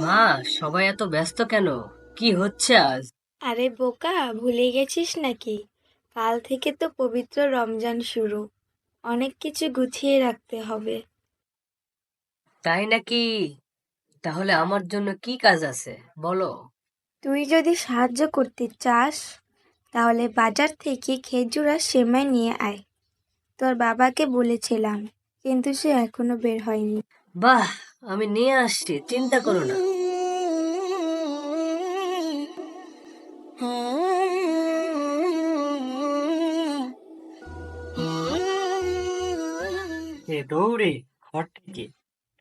মা সবাই এত ব্যস্ত কেন? কি হচ্ছে আজ? আরে বোকা ভুলে গেছিস নাকি? কাল থেকে তো পবিত্র রমজান শুরু। অনেক কিছু গুছিয়ে রাখতে হবে। তাই নাকি? তাহলে আমার জন্য কি কাজ আছে বলো? তুই যদি সাহায্য করতে চাস তাহলে বাজার থেকে খেজুর আর সেমাই নিয়ে আয়। তোর বাবাকে বলেছিলাম। কিন্তু সে এখনও বের হয়নি। বাহ আমি নিয়ে আসছি চিন্তা করো না। সে দৌড়ে ঘর থেকে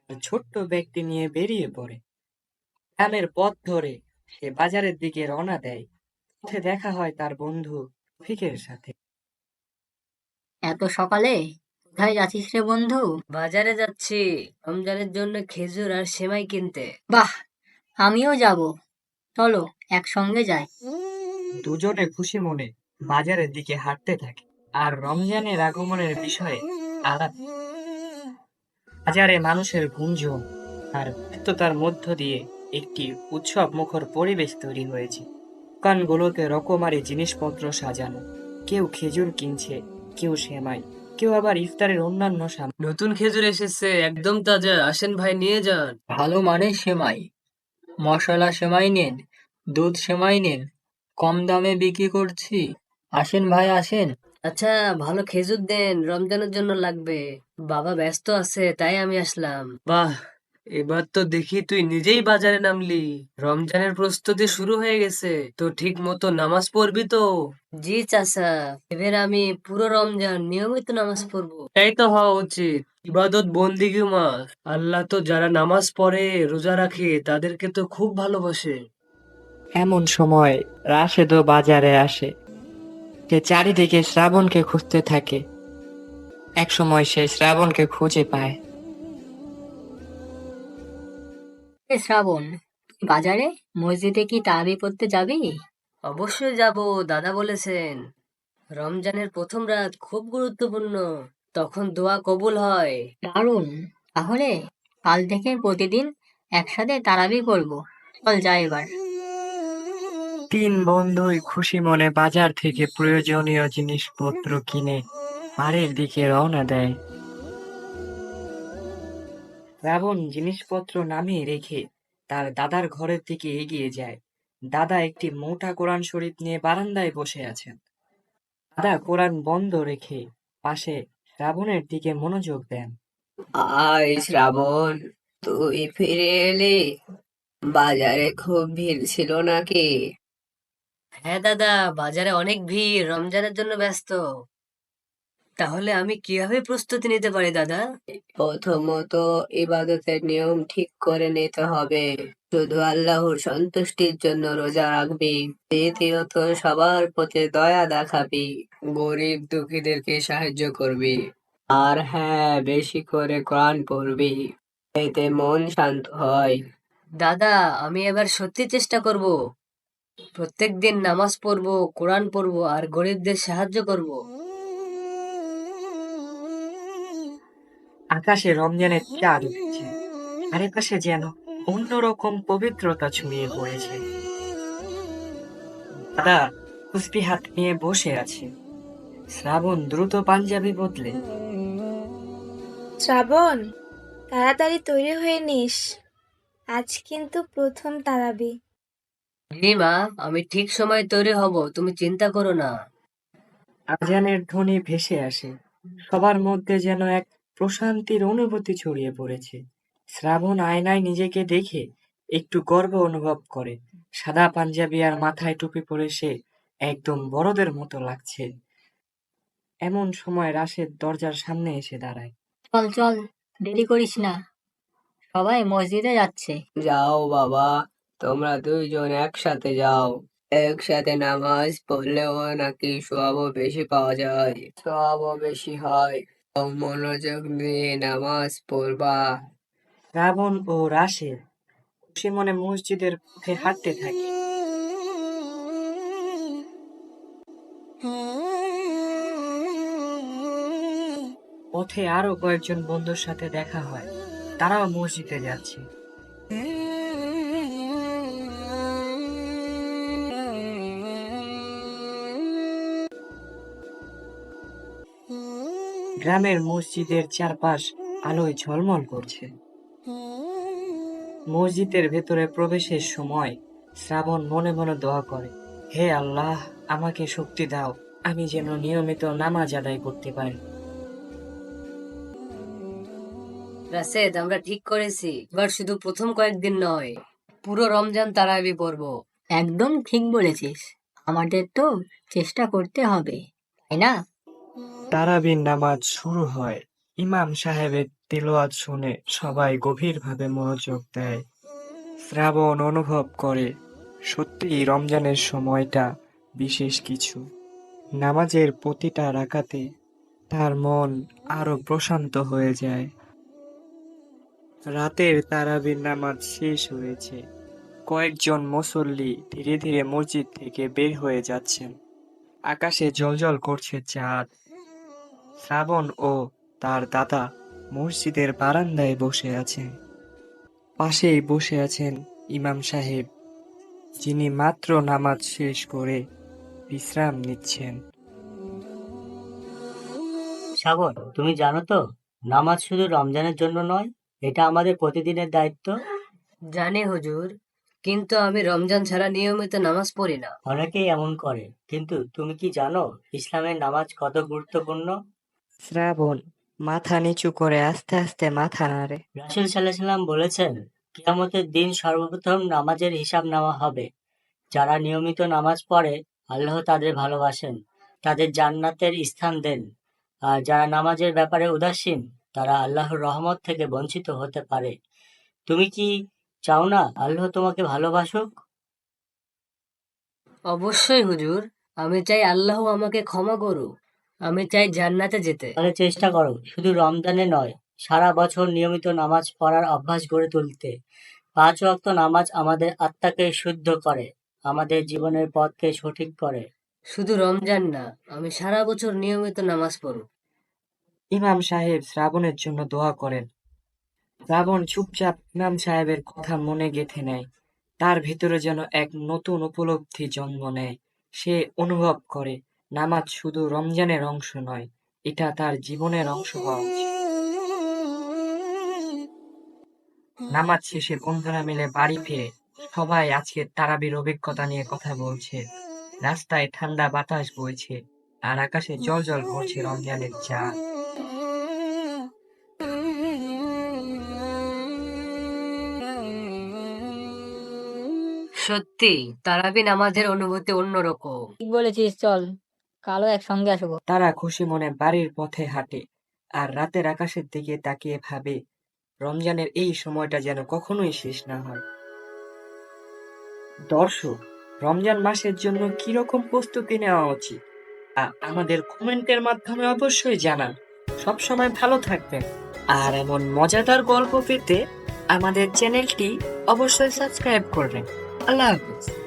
তার ছোট্ট ব্যক্তি নিয়ে বেরিয়ে পড়ে। গ্রামের পথ ধরে সে বাজারের দিকে রওনা দেয়। পথে দেখা হয় তার বন্ধু রফিকের সাথে। এত সকালে? কোথায় যাচ্ছিস রে বন্ধু? বাজারে যাচ্ছি। রমজানের জন্য খেজুর আর সেমাই কিনতে। বাহ, আমিও যাব। চলো, একসঙ্গে যাই। দুজনে খুশি মনে বাজারের দিকে হাঁটতে থাকে আর রমজানের আগমনের বিষয়ে আলাপ। বাজারে মানুষের গুঞ্জন আর ব্যস্ততার মধ্য দিয়ে একটি উৎসব মুখর পরিবেশ তৈরি হয়েছে। দোকানগুলোতে রকমারি জিনিসপত্র সাজানো। কেউ খেজুর কিনছে, কেউ সেমাই। কেউ আবার ইফতারের অন্যান্য সামগ্রী। নতুন খেজুর এসেছে একদম তাজা। আসেন ভাই নিয়ে যান। ভালো মানে সেমাই। মশলা সেমাই নেন দুধ সেমাই নেন কম দামে বিক্রি করছি। আসেন ভাই আসেন। আচ্ছা ভালো খেজুর দেন রমজানের জন্য লাগবে। বাবা ব্যস্ত আছে তাই আমি আসলাম। বাহ! এবার তো দেখি তুই নিজেই বাজারে নামলি। রমজানের প্রস্তুতি শুরু হয়ে গেছে। তো ঠিক মতো নামাজ পড়বি তো? জি চাচা এবার আমি পুরো রমজান নিয়মিত নামাজ পড়ব। এটাই তো হওয়া উচিত। ইবাদত বন্দিগি মাস আল্লাহ তো যারা নামাজ পড়ে রোজা রাখে তাদেরকে তো খুব ভালোবাসে। এমন সময় রাশেদও বাজারে আসে। সে চারিদিকে শ্রাবণকে খুঁজতে থাকে। এক সময় সে শ্রাবণকে খুঁজে পায়। এ শ্রাবণ তুই বাজারে মসজিদে কি তারাবি পড়তে যাবি? অবশ্যই যাব দাদা বলেছেন। রমজানের প্রথম রাত খুব গুরুত্বপূর্ণ তখন দোয়া কবুল হয়। দারুণ। তাহলে কাল থেকে প্রতিদিন একসাথে তারাবি করব চল যাই এবার। তিন বন্ধুই খুশি মনে বাজার থেকে প্রয়োজনীয় জিনিসপত্র কিনে বাড়ির দিকে রওনা দেয়। রাবণ জিনিসপত্র নামিয়ে রেখে তার দাদার ঘরের দিকে এগিয়ে যায়। দাদা একটি মোটা কোরআন শরীফ নিয়ে বারান্দায় বসে আছেন। দাদা কোরআন বন্ধ রেখে পাশে রাবণের দিকে মনোযোগ দেন। আয় শ্রাবণ তুই ফিরে এলি? বাজারে খুব ভিড় ছিল নাকি? হ্যাঁ দাদা বাজারে অনেক ভিড়। রমজানের জন্য ব্যস্ত। তাহলে আমি কীভাবে প্রস্তুতি নিতে পারি দাদা? প্রথমত ইবাদতের নিয়ম ঠিক করে নিতে হবে। শুধু আল্লাহর সন্তুষ্টির জন্য রোজা রাখবি। দ্বিতীয়ত সবার প্রতি দয়া দেখাবি। গরিব দুঃখীদেরকে সাহায্য করবি। আর হ্যাঁ বেশি করে কোরআন পড়বি। এতে মন শান্ত হয়। দাদা আমি এবার সত্যি চেষ্টা করব। প্রত্যেকদিন নামাজ পড়ব কোরআন পড়ব আর গরিবদের সাহায্য করব। আকাশে রমজানের চাঁদ উঠেছে। চারিপাশে যেন অন্যরকম পবিত্রতা ছড়িয়ে পড়েছে। দাদা কুস্তি হাত নিয়ে বসে আছে। শ্রাবণ দ্রুত পাঞ্জাবি বদলে। শ্রাবণ তাড়াতাড়ি তৈরি হয়ে নিস। আজ কিন্তু প্রথম তারাবি। জি মা আমি ঠিক সময় তৈরি হব তুমি চিন্তা করো না। আজানের ধ্বনি ভেসে আসে। সবার মধ্যে যেন এক প্রশান্তির অনুভূতি ছড়িয়ে পড়েছে। শ্রাবণ আয়নায় নিজেকে দেখে একটু গর্ব অনুভব করে। সাদা পাঞ্জাবি আর মাথায় টুপি পরে সে একদম বড়দের মতো লাগছে। এমন সময় রাশেদ দরজার সামনে এসে দাঁড়ায়। চল চল দেরি করিস না। সবাই মসজিদে যাচ্ছে। যাও বাবা তোমরা দুইজন একসাথে যাও। একসাথে নামাজ পড়লেও নাকি সবও বেশি পাওয়া যায়। সবও বেশি হয়। মনোযোগ দিয়ে নামাজ পড়বা। শ্রাবণ ও রাশেদ খুশি মনে মসজিদের পথে হাঁটতে থাকে। পথে আরও কয়েকজন বন্ধুর সাথে দেখা হয়। তারাও মসজিদে যাচ্ছে। গ্রামের মসজিদের চারপাশ আলোয় ঝলমল করছে। মসজিদের ভেতরে প্রবেশের সময় শ্রাবণ মনে মনে দোয়া করে হে আল্লাহ আমাকে শক্তি দাও আমি যেন নিয়মিত নামাজ আদায় করতে পারি। রাশেদ আমরা ঠিক করেছি। এবার শুধু প্রথম কয়েকদিন নয় পুরো রমজান তারাবি পড়ব। একদম ঠিক বলেছিস। আমাদের তো চেষ্টা করতে হবে তাই না? তারাবির নামাজ শুরু হয়। ইমাম সাহেবের তিলওয়াত শুনে সবাই গভীরভাবে মনোযোগ দেয়। শ্রাবণ অনুভব করে সত্যিই রমজানের সময়টা বিশেষ কিছু। নামাজের প্রতিটা রাকাতে তার মন আরও প্রশান্ত হয়ে যায়। রাতের তারাবির নামাজ শেষ হয়েছে। কয়েকজন মুসল্লি ধীরে ধীরে মসজিদ থেকে বের হয়ে যাচ্ছেন। আকাশে জ্বলজ্বল করছে চাঁদ। শ্রাবণ ও তার দাদা মসজিদের বারান্দায় বসে আছেন। পাশেই বসে আছেন ইমাম সাহেব যিনি মাত্র নামাজ শেষ করে বিশ্রাম নিচ্ছেন। শ্রাবণ তুমি জানো তো নামাজ শুধু রমজানের জন্য নয় এটা আমাদের প্রতিদিনের দায়িত্ব? জানি হুজুর কিন্তু আমি রমজান ছাড়া নিয়মিত নামাজ পড়ি না। অনেকেই এমন করে কিন্তু তুমি কি জানো ইসলামের নামাজ কত গুরুত্বপূর্ণ? শ্রাবণ মাথা নিচু করে আস্তে আস্তে মাথা নাড়ে। রাসুল সাল্লাম বলেছেন কিয়ামতের দিন সর্বপ্রথম নামাজের হিসাব নেওয়া হবে। যারা নিয়মিত নামাজ পড়ে আল্লাহ তাদের ভালোবাসেন তাদের জান্নাতের স্থান দেন। আর যারা নামাজের ব্যাপারে উদাসীন তারা আল্লাহর রহমত থেকে বঞ্চিত হতে পারে। তুমি কি চাও না আল্লাহ তোমাকে ভালোবাসুক? অবশ্যই হুজুর আমি চাই আল্লাহ আমাকে ক্ষমা করুক। আমি চাই জান্নাতে যেতে। তাহলে চেষ্টা করো শুধু রমজানে নয় সারা বছর নিয়মিত নামাজ পড়ার অভ্যাস গড়ে তুলতে। পাঁচ ওয়াক্ত নামাজ আমাদের আত্মাকে শুদ্ধ করে আমাদের জীবনের পথকে সঠিক করে। শুধু রমজান না আমি সারা বছর নিয়মিত নামাজ পড়ব। ইমাম সাহেব শ্রাবণের জন্য দোয়া করেন। শ্রাবণ চুপচাপ ইমাম সাহেবের কথা মনে গেঁথে নেয়। তার ভিতরে যেন এক নতুন উপলব্ধি জন্ম নেয়। সে অনুভব করে নামাজ শুধু রমজানের অংশ নয় এটা তার জীবনের অংশ হওয়া উচিত। নামাজ শেষে বন্ধুরা মিলে বাড়ি ফিরে সবাই আজকে তারাবির অভিজ্ঞতা নিয়ে কথা বলছে। রাস্তায় ঠান্ডা বাতাস বইছে আর আকাশে জল জল করছে রমজানের চাঁদ। সত্যি তারাবি নামাজের অনুভূতি অন্যরকম। ঠিক বলেছিস চল। কালও একসঙ্গে আসব। তারা খুশি মনে বাড়ির পথে হাঁটে আর রাতের আকাশের দিকে তাকিয়ে ভাবে, রমজানের এই সময়টা যেন কখনোই শেষ না হয়। দর্শক, রমজান মাসের জন্য কীরকম প্রস্তুতি নেওয়া উচিত? আমাদের কমেন্টের মাধ্যমে অবশ্যই জানান। সবসময় ভালো থাকবেন। আর এমন মজাদার গল্প পেতে আমাদের চ্যানেলটি অবশ্যই সাবস্ক্রাইব করবেন। আল্লাহ হাফিজ।